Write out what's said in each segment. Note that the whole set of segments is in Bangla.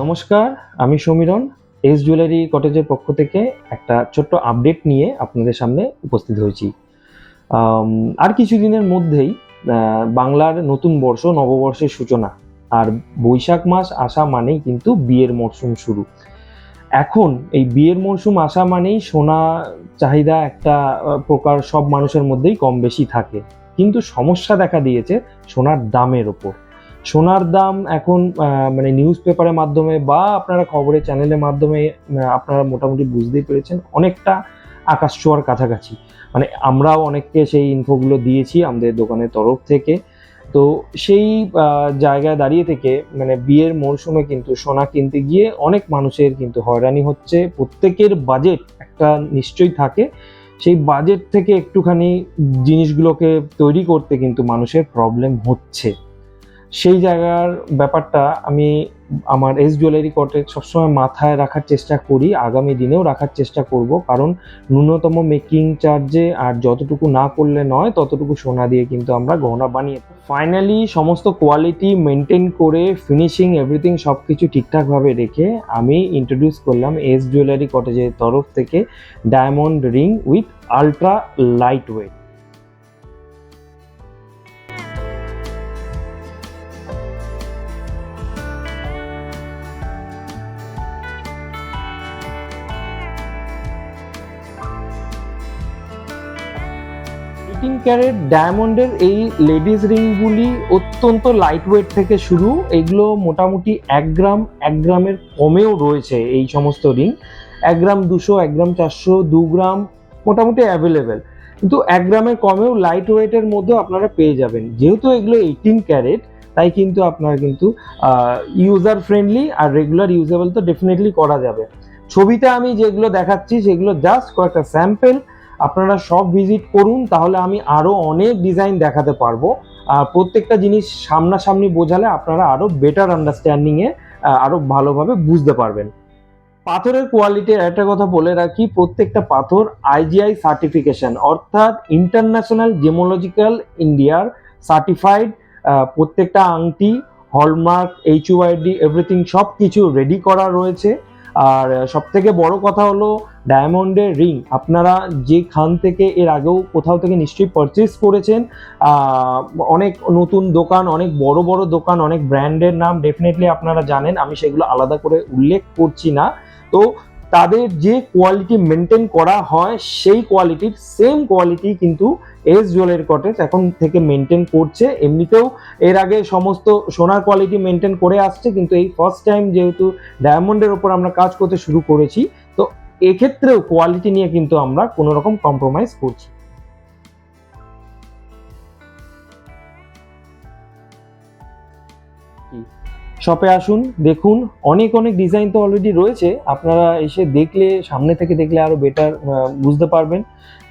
নমস্কার, আমি সমীরণ, এস জুয়েলারি কটেজের পক্ষ থেকে একটা ছোট্ট আপডেট নিয়ে আপনাদের সামনে উপস্থিত হয়েছি। আর কিছুদিনের মধ্যেই বাংলার নতুন বর্ষ, নববর্ষের সূচনা, আর বৈশাখ মাস আসা মানেই কিন্তু বিয়ের মরশুম শুরু। এখন এই বিয়ের মরশুম আসা মানেই সোনা চাহিদা একটা প্রকার সব মানুষের মধ্যেই কম বেশি থাকে। কিন্তু সমস্যা দেখা দিয়েছে সোনার দামের ওপর। সোনার দাম এখন মানে নিউজ পেপারের মাধ্যমে বা আপনারা খবরের চ্যানেলের মাধ্যমে আপনারা মোটামুটি বুঝতেই পেরেছেন, অনেকটা আকাশ ছোঁয়ার কাছাকাছি। মানে আমরাও অনেককে সেই ইনফোগুলো দিয়েছি আমাদের দোকানের তরফ থেকে। তো সেই জায়গায় দাঁড়িয়ে থেকে মানে বিয়ের মরশুমে কিন্তু সোনা কিনতে গিয়ে অনেক মানুষের কিন্তু হয়রানি হচ্ছে। প্রত্যেকের বাজেট একটা নিশ্চয়ই থাকে। সেই বাজেট থেকে একটুখানি জিনিসগুলোকে তৈরি করতে কিন্তু মানুষের প্রবলেম হচ্ছে। সেই জায়গার ব্যাপারটা আমি আমার এস জুয়েলারি কটে সবসময় মাথায় রাখার চেষ্টা করি, আগামী দিনেও রাখার চেষ্টা করব। কারণ ন্যূনতম মেকিং চার্জে আর যতটুকু না করলে নয়, ততটুকু সোনা দিয়ে কিন্তু আমরা গহনা বানিয়ে ফাইনালি সমস্ত কোয়ালিটি মেনটেন করে ফিনিশিং এভরিথিং সব কিছু ঠিকঠাকভাবে রেখে আমি ইন্ট্রোডিউস করলাম এস জুয়েলারি কটেজের তরফ থেকে diamond ring with ultra light weight eighteen carat ডায়মন্ডের এই লেডিস রিংগুলি অত্যন্ত লাইট ওয়েট থেকে শুরু। এগুলো মোটামুটি এক গ্রাম, এক গ্রামের কমেও রয়েছে এই সমস্ত রিং এক গ্রাম দুশো, এক গ্রাম চারশো, দু গ্রাম মোটামুটি অ্যাভেলেবেল কিন্তু এক গ্রামের কমেও লাইট ওয়েটের মধ্যেও আপনারা পেয়ে যাবেন। যেহেতু এগুলো এইটিন ক্যারেট তাই কিন্তু আপনার কিন্তু ইউজার ফ্রেন্ডলি আর রেগুলার ইউজেবল তো ডেফিনেটলি করা যাবে। ছবিতে আমি যেগুলো দেখাচ্ছি, সেগুলো জাস্ট কয়েকটা স্যাম্পেল আপনারা সব ভিজিট করুন, তাহলে আমি আরও অনেক ডিজাইন দেখাতে পারব। আর প্রত্যেকটা জিনিস সামনাসামনি বোঝালে আপনারা আরও বেটার আন্ডারস্ট্যান্ডিংয়ে আরও ভালোভাবে বুঝতে পারবেন। পাথরের কোয়ালিটির একটা কথা বলে রাখি, প্রত্যেকটা পাথর আইজিআই সার্টিফিকেশন অর্থাৎ ইন্টারন্যাশনাল জেমোলজিক্যাল ইন্ডিয়ার সার্টিফাইড প্রত্যেকটা আংটি হলমার্ক এইচ ইউআইডি এভরিথিং সব কিছু রেডি করা রয়েছে। আর সব থেকে বড় কথা হলো ডায়মন্ডের রিং। আপনারা যে খান থেকে এর আগেও কোথাও থেকে নিশ্চয়ই পারচেস করেছেন অনেক নতুন দোকান, অনেক বড় বড় দোকান, অনেক ব্র্যান্ডের নাম ডেফিনেটলি আপনারা জানেন। আমি সেগুলো আলাদা করে উল্লেখ করছি না। তো তাদের যে কোয়ালিটি মেনটেন করা হয়, সেই কোয়ালিটির সেম কোয়ালিটি কিন্তু এস জুয়েলারি কটেজ এখন থেকে মেনটেন করছে। এমনিতেও এর আগে সমস্ত সোনার কোয়ালিটি মেনটেন করে আসছে, কিন্তু এই ফার্স্ট টাইম যেহেতু ডায়মন্ডের ওপর আমরা কাজ করতে শুরু করেছি, তো এক্ষেত্রেও কোয়ালিটি নিয়ে কিন্তু আমরা কোনো রকম কম্প্রোমাইজ করছি শপে আসুন, দেখুন। অনেক অনেক ডিজাইন তো অলরেডি রয়েছে। আপনারা এসে দেখলে, সামনে থেকে দেখলে আরও বেটার বুঝতে পারবেন।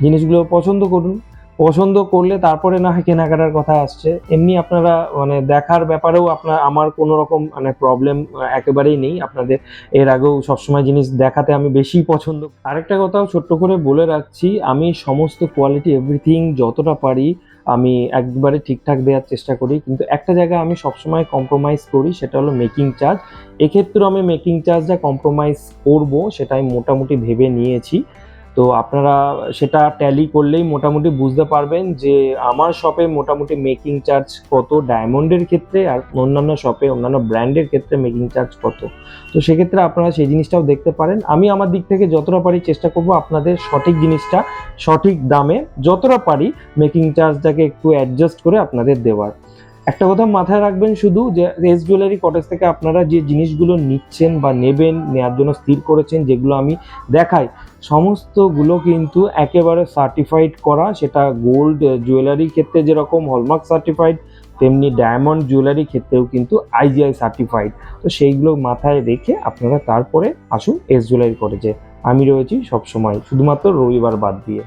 জিনিসগুলো পছন্দ করুন। পছন্দ করলে তারপরে না হয় কেনাকাটার কথা আসছে। এমনি আপনারা মানে দেখার ব্যাপারেও আপনার, আমার কোনো রকম মানে প্রবলেম একেবারেই নেই। আপনাদের এর আগেও সবসময় জিনিস দেখাতে আমি বেশি পছন্দ আরেকটা কথাও ছোট্ট করে বলে রাখছি, আমি সমস্ত কোয়ালিটি এভরিথিং যতটা পারি আমি একবারে ঠিকঠাক দেওয়ার চেষ্টা করি, কিন্তু একটা জায়গায় আমি সবসময় কম্প্রোমাইজ করি, সেটা হলো মেকিং চার্জ এক্ষেত্রেও আমি মেকিং চার্জটা কম্প্রোমাইজ করব, সেটা আমি মোটামুটি ভেবে নিয়েছি। তো আপনারা সেটা ট্যালি করলেই মোটামুটি বুঝতে পারবেন যে আমার শপে মোটামুটি মেকিং চার্জ কত ডায়মন্ডের ক্ষেত্রে আর অন্যান্য শপে অন্যান্য ব্র্যান্ডের ক্ষেত্রে মেকিং চার্জ কত। তো সেক্ষেত্রে আপনারা সেই জিনিসটাও দেখতে পারেন। আমি আমার দিক থেকে যতটা পারি চেষ্টা করব আপনাদের সঠিক জিনিসটা সঠিক দামে যতটা পারি মেকিং চার্জটাকে একটু অ্যাডজাস্ট করে আপনাদের দেওয়ার। একটা কথা মাথায় রাখবেন শুধু যে এস জুয়েলারি কটেজ থেকে আপনারা যে জিনিসগুলো নিচ্ছেন বা নেবেন নেওয়ার জন্য স্থির করেছেন, যেগুলো আমি দেখাই, সমস্তগুলো কিন্তু একেবারে সার্টিফাইড করা। সেটা গোল্ড জুয়েলারির ক্ষেত্রে যেরকম হলমার্ক সার্টিফাইড তেমনি ডায়মন্ড জুয়েলারি ক্ষেত্রেও কিন্তু আইজিআই সার্টিফাইড তো সেইগুলো মাথায় রেখে আপনারা তারপরে আসুন এস জুয়েলারি কটেজে আমি রয়েছি সবসময়, শুধুমাত্র রবিবার বাদ দিয়ে।